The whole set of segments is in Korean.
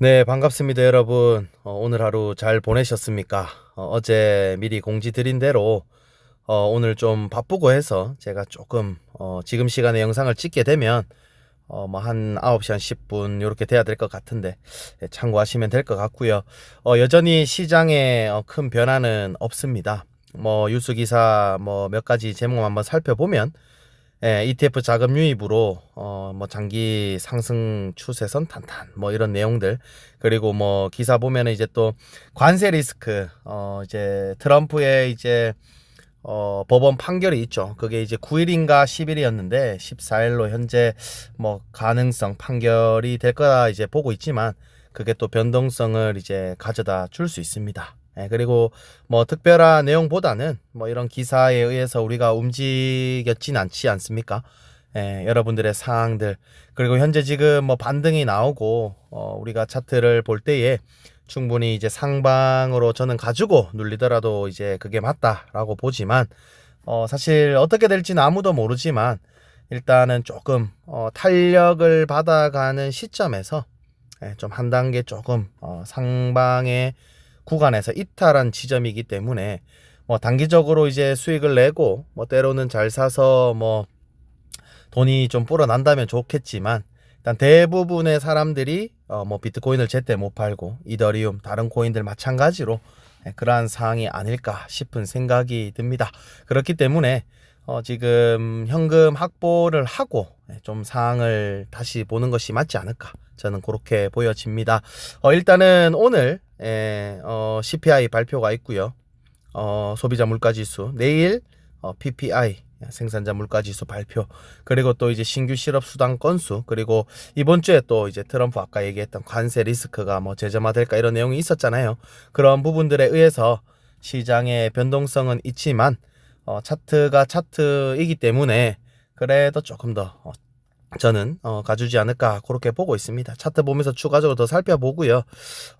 네, 반갑습니다, 여러분. 어, 오늘 하루 잘 보내셨습니까? 어, 제 미리 공지 드린 대로 어, 오늘 좀 바쁘고 해서 제가 조금 어, 지금 시간에 영상을 찍게 되면 어, 뭐한 9시 한 10분 이렇게 돼야 될 것 같은데 예, 참고하시면 될 것 같고요. 어, 여전히 시장에 어, 큰 변화는 없습니다. 뭐 뉴스 기사 뭐 몇 가지 제목 한번 살펴보면 예, ETF 자금 유입으로 어, 뭐 장기 상승 추세선 탄탄 뭐 이런 내용들 그리고 뭐 기사 보면은 이제 또 관세 리스크 어 이제 트럼프의 이제 어 법원 판결이 있죠. 그게 이제 9일인가 10일이었는데 14일로 현재 뭐 가능성 판결이 될 거라 이제 보고 있지만 그게 또 변동성을 이제 가져다 줄 수 있습니다. 예, 그리고 뭐 특별한 내용보다는 뭐 이런 기사에 의해서 우리가 움직였진 않지 않습니까? 예, 여러분들의 사항들 그리고 현재 지금 뭐 반등이 나오고 어, 우리가 차트를 볼 때에 충분히 이제 상방으로 저는 가지고 눌리더라도 이제 그게 맞다라고 보지만 어, 사실 어떻게 될지는 아무도 모르지만 일단은 조금 어, 탄력을 받아가는 시점에서 예, 좀 한 단계 조금 어, 상방의 구간에서 이탈한 지점이기 때문에 뭐 단기적으로 이제 수익을 내고 뭐 때로는 잘 사서 뭐 돈이 좀 불어난다면 좋겠지만 일단 대부분의 사람들이 어 뭐 비트코인을 제때 못 팔고 이더리움 다른 코인들 마찬가지로 예, 그러한 상황이 아닐까 싶은 생각이 듭니다. 그렇기 때문에 어 지금 현금 확보를 하고 예, 좀 상황을 다시 보는 것이 맞지 않을까 저는 그렇게 보여집니다. 어 일단은 오늘 예, 어, CPI 발표가 있고요. 어, 소비자 물가지수 내일 어, PPI 생산자 물가지수 발표 그리고 또 이제 신규 실업 수당 건수 그리고 이번 주에 또 이제 트럼프 아까 얘기했던 관세 리스크가 뭐 제점화될까 이런 내용이 있었잖아요. 그런 부분들에 의해서 시장의 변동성은 있지만 어, 차트가 차트이기 때문에 그래도 조금 더 어, 저는 어, 가주지 않을까 그렇게 보고 있습니다. 차트 보면서 추가적으로 더 살펴보고요.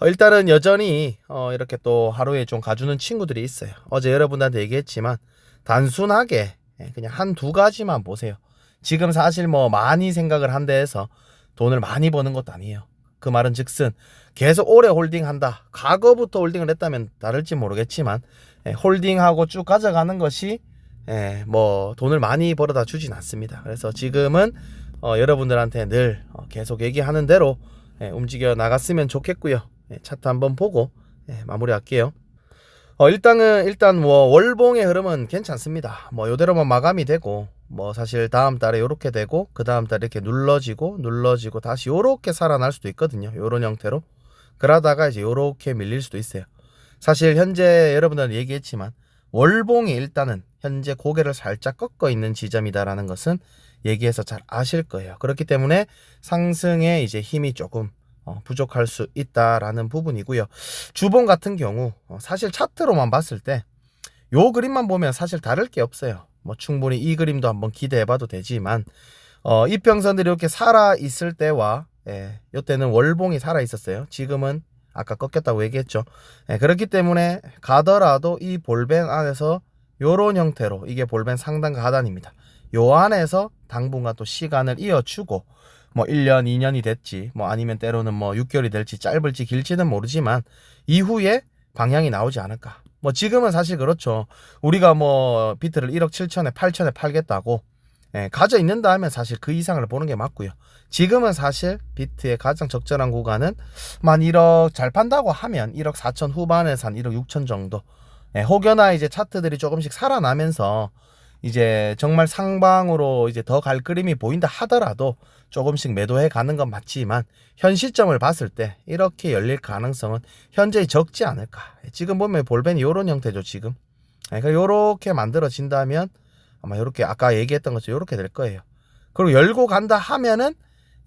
어, 일단은 여전히 어, 이렇게 또 하루에 좀 가주는 친구들이 있어요. 어제 여러분한테 얘기했지만 단순하게 예, 그냥 한 두 가지만 보세요. 지금 사실 뭐 많이 생각을 한데 해서 돈을 많이 버는 것도 아니에요. 그 말은 즉슨 계속 오래 홀딩한다. 과거부터 홀딩을 했다면 다를지 모르겠지만 예, 홀딩하고 쭉 가져가는 것이 예, 뭐 돈을 많이 벌어다 주진 않습니다. 그래서 지금은 어, 여러분들한테 늘 어, 계속 얘기하는 대로 예, 움직여 나갔으면 좋겠고요. 예, 차트 한번 보고 예, 마무리할게요. 어, 일단은 일단 뭐 월봉의 흐름은 괜찮습니다. 뭐 요대로만 마감이 되고 뭐 사실 다음 달에 요렇게 되고 그 다음 달에 이렇게 눌러지고 눌러지고 다시 요렇게 살아날 수도 있거든요. 요런 형태로 그러다가 이제 요렇게 밀릴 수도 있어요. 사실 현재 여러분들은 얘기했지만 월봉이 일단은 현재 고개를 살짝 꺾어 있는 지점이다라는 것은 얘기해서 잘 아실 거예요. 그렇기 때문에 상승에 이제 힘이 조금 어, 부족할 수 있다라는 부분이고요. 주봉 같은 경우 어, 사실 차트로만 봤을 때 요 그림만 보면 사실 다를 게 없어요. 뭐 충분히 이 그림도 한번 기대해봐도 되지만 어, 이평선들이 이렇게 살아 있을 때와 예, 요때는 월봉이 살아 있었어요. 지금은 아까 꺾였다고 얘기했죠. 예, 그렇기 때문에 가더라도 이 볼벤 안에서 요런 형태로 이게 볼벤 상단과 하단입니다. 요 안에서 당분간 또 시간을 이어주고 뭐 1년, 2년이 됐지, 뭐 아니면 때로는 뭐 6개월이 될지 짧을지 길지는 모르지만 이후에 방향이 나오지 않을까. 뭐 지금은 사실 그렇죠. 우리가 뭐 비트를 1억 7천에 8천에 팔겠다고 예, 가져 있는다 하면 사실 그 이상을 보는 게 맞고요. 지금은 사실 비트의 가장 적절한 구간은 만 1억 잘 판다고 하면 1억 4천 후반에서 한 1억 6천 정도. 예, 혹여나 이제 차트들이 조금씩 살아나면서 이제 정말 상방으로 이제 더 갈 그림이 보인다 하더라도 조금씩 매도해 가는 건 맞지만 현 시점을 봤을 때 이렇게 열릴 가능성은 현재 적지 않을까. 지금 보면 볼벤이 이런 형태죠, 지금. 그러니까 요렇게 만들어진다면 아마 요렇게 아까 얘기했던 것처럼 요렇게 될 거예요. 그리고 열고 간다 하면은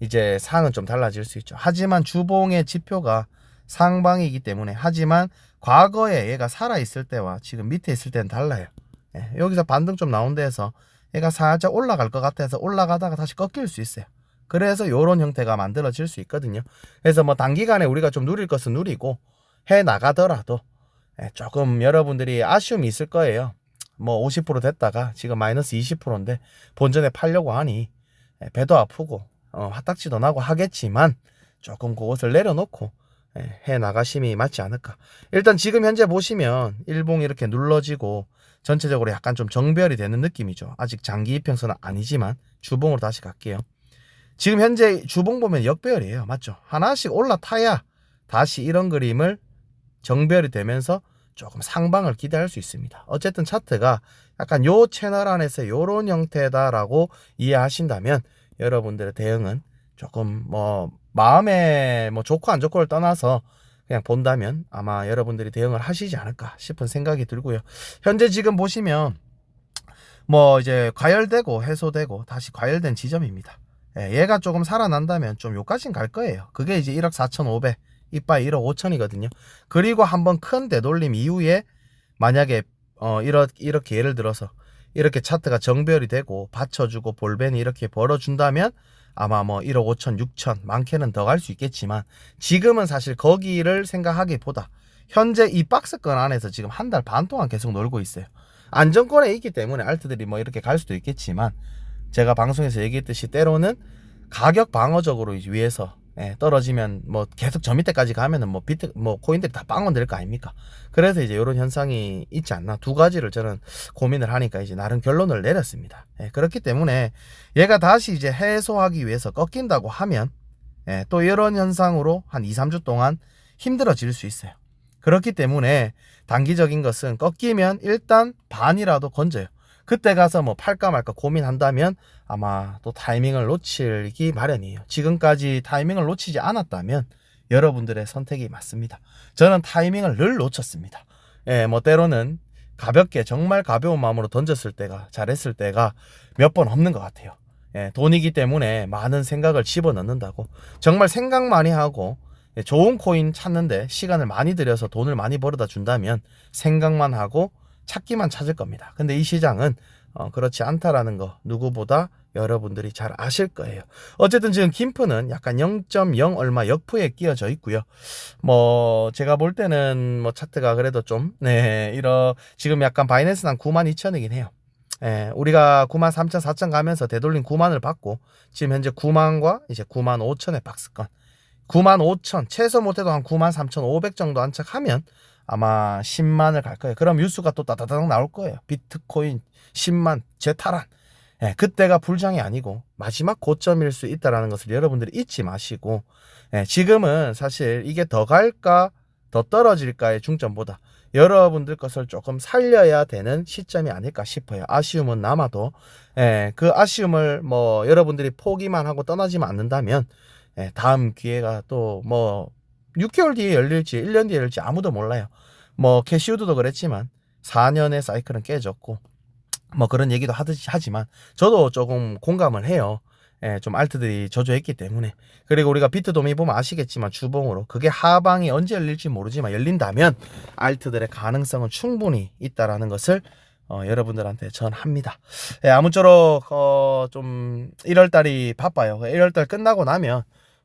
이제 상은 좀 달라질 수 있죠. 하지만 주봉의 지표가 상방이기 때문에 하지만 과거에 얘가 살아 있을 때와 지금 밑에 있을 때는 달라요. 예, 여기서 반등 좀 나온 데에서 얘가 살짝 올라갈 것 같아서 올라가다가 다시 꺾일 수 있어요. 그래서 요런 형태가 만들어질 수 있거든요. 그래서 뭐 단기간에 우리가 좀 누릴 것은 누리고 해 나가더라도 예, 조금 여러분들이 아쉬움이 있을 거예요. 뭐 50% 됐다가 지금 마이너스 20%인데 본전에 팔려고 하니 예, 배도 아프고 어, 화딱지도 나고 하겠지만 조금 그것을 내려놓고 예, 해 나가심이 맞지 않을까. 일단 지금 현재 보시면 일봉이 이렇게 눌러지고 전체적으로 약간 좀 정별이 되는 느낌이죠. 아직 장기 이평선은 아니지만 주봉으로 다시 갈게요. 지금 현재 주봉 보면 역배열이에요. 맞죠? 하나씩 올라타야 다시 이런 그림을 정별이 되면서 조금 상방을 기대할 수 있습니다. 어쨌든 차트가 약간 요 채널 안에서 요런 형태다라고 이해하신다면 여러분들의 대응은 조금 뭐 마음에 뭐 좋고 안 좋고를 떠나서 그냥 본다면 아마 여러분들이 대응을 하시지 않을까 싶은 생각이 들고요. 현재 지금 보시면 뭐 이제 과열되고 해소되고 다시 과열된 지점입니다. 예, 얘가 조금 살아난다면 좀 요까진 갈 거예요. 그게 이제 1억 4,500, 이빠이 1억 5천이거든요. 그리고 한번 큰 되돌림 이후에 만약에 어 이렇게, 이렇게 예를 들어서 이렇게 차트가 정별이 되고 받쳐주고 볼벤이 이렇게 벌어준다면 아마 뭐 1억 5천, 6천 많게는 더 갈 수 있겠지만 지금은 사실 거기를 생각하기보다 현재 이 박스권 안에서 지금 한 달 반 동안 계속 놀고 있어요. 안정권에 있기 때문에 알트들이 뭐 이렇게 갈 수도 있겠지만 제가 방송에서 얘기했듯이 때로는 가격 방어적으로 위에서 예, 떨어지면 뭐 계속 저 밑에까지 가면은 뭐 비트 뭐 코인들이 다 빵원 될 거 아닙니까? 그래서 이제 이런 현상이 있지 않나 두 가지를 저는 고민을 하니까 이제 나름 결론을 내렸습니다. 예, 그렇기 때문에 얘가 다시 이제 해소하기 위해서 꺾인다고 하면 예, 또 이런 현상으로 한 2, 3주 동안 힘들어질 수 있어요. 그렇기 때문에 단기적인 것은 꺾이면 일단 반이라도 건져요. 그때 가서 뭐 팔까 말까 고민한다면 아마 또 타이밍을 놓치기 마련이에요. 지금까지 타이밍을 놓치지 않았다면 여러분들의 선택이 맞습니다. 저는 타이밍을 늘 놓쳤습니다. 예, 뭐 때로는 가볍게 정말 가벼운 마음으로 던졌을 때가 잘했을 때가 몇 번 없는 것 같아요. 예, 돈이기 때문에 많은 생각을 집어넣는다고 정말 생각 많이 하고 예, 좋은 코인 찾는데 시간을 많이 들여서 돈을 많이 벌어다 준다면 생각만 하고 찾기만 찾을 겁니다. 근데 이 시장은 어, 그렇지 않다라는 거 누구보다 여러분들이 잘 아실 거예요. 어쨌든 지금 김프는 약간 0.0 얼마 역푸에 끼어져 있고요. 뭐 제가 볼 때는 뭐 차트가 그래도 좀 네, 이러 지금 약간 바이낸스는 한 92,000이긴 해요. 예, 우리가 9만 3천, 4천 가면서 되돌린 9만을 받고 지금 현재 9만과 이제 9만 5천의 박스권. 9만 5천, 최소 못해도 한 9만 3천 5백 정도 안착하면 아마 10만을 갈 거예요. 그럼 뉴스가 또 따다닥 나올 거예요. 비트코인 10만 재탈환. 예, 그때가 불장이 아니고 마지막 고점일 수 있다라는 것을 여러분들이 잊지 마시고 예, 지금은 사실 이게 더 갈까 더 떨어질까의 중점보다 여러분들 것을 조금 살려야 되는 시점이 아닐까 싶어요. 아쉬움은 남아도 예, 그 아쉬움을 뭐 여러분들이 포기만 하고 떠나지만 않는다면 예, 다음 기회가 또뭐 6개월 뒤에 열릴지 1년 뒤에 열릴지 아무도 몰라요. 뭐 캐시우드도 그랬지만 4년의 사이클은 깨졌고 뭐 그런 얘기도 하듯이 하지만 저도 조금 공감을 해요. 예, 좀 알트들이 저조했기 때문에 그리고 우리가 비트 도미 보면 아시겠지만 주봉으로 그게 하방이 언제 열릴지 모르지만 열린다면 알트들의 가능성은 충분히 있다라는 것을 어, 여러분들한테 전합니다. 예, 아무쪼록 어, 좀 1월달이 바빠요. 1월달 끝나고 나면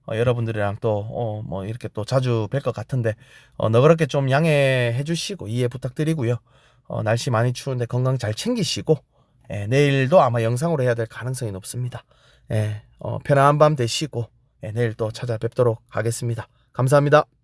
어, 여러분들이랑 또, 어, 뭐, 이렇게 또 자주 뵐 것 같은데, 어, 너그럽게 좀 양해해 주시고, 이해 부탁드리고요. 어, 날씨 많이 추운데 건강 잘 챙기시고, 예, 내일도 아마 영상으로 해야 될 가능성이 높습니다. 예, 어, 편안한 밤 되시고, 예, 내일 또 찾아뵙도록 하겠습니다. 감사합니다.